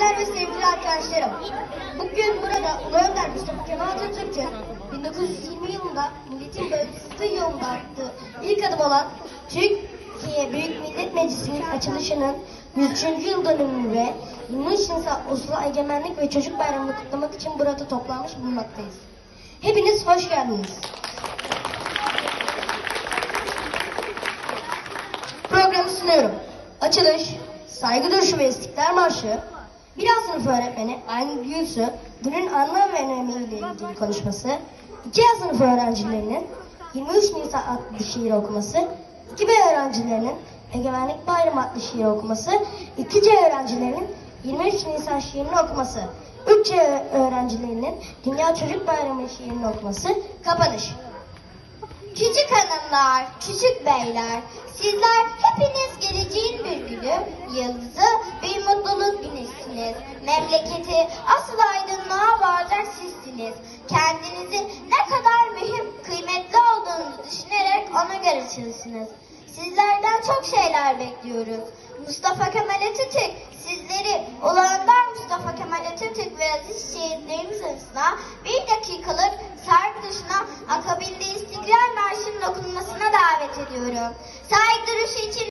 Saygıdeğer ve sevgili arkadaşlarım. Bugün burada Ulu Önder Mustafa Kemal Atatürk'ün 1920 yılında milletin bağımsızlığı yolunda attığı ilk adım olan Türkiye Büyük Millet Meclisi'nin açılışının 103. yıl dönümünü ve 23 Nisan Ulusal Egemenlik ve Çocuk Bayramı'nı kutlamak için burada toplanmış bulunmaktayız. Hepiniz hoş geldiniz. Programı sunuyorum. Açılış, saygı duruşu ve istiklal marşı, bir A sınıfı öğretmeni Aylin Gülsü, günün anlam ve önemiyle ilgili konuşması, 2 A sınıfı öğrencilerinin 23 Nisan adlı şiir okuması, 2 B öğrencilerinin Egemenlik Bayramı adlı şiir okuması, 2 C öğrencilerinin 23 Nisan şiirini okuması, 3 C öğrencilerinin Dünya Çocuk Bayramı şiirini okuması, kapanış. Küçük hanımlar, küçük beyler, sizler hepiniz güneşsiniz. Memleketi asıl aydınlığa bağlayacak sizsiniz. Kendinizi ne kadar mühim, kıymetli olduğunuzu düşünerek ona göre çalışınız. Sizlerden çok şeyler bekliyoruz. Mustafa Kemal Atatürk sizleri Önder Mustafa Kemal Atatürk ve aziz şehitlerimiz arasında bir dakikalık saygı duruşuna akabinde İstiklal Marşı'nın okunmasına davet ediyorum. Saygı duruşu için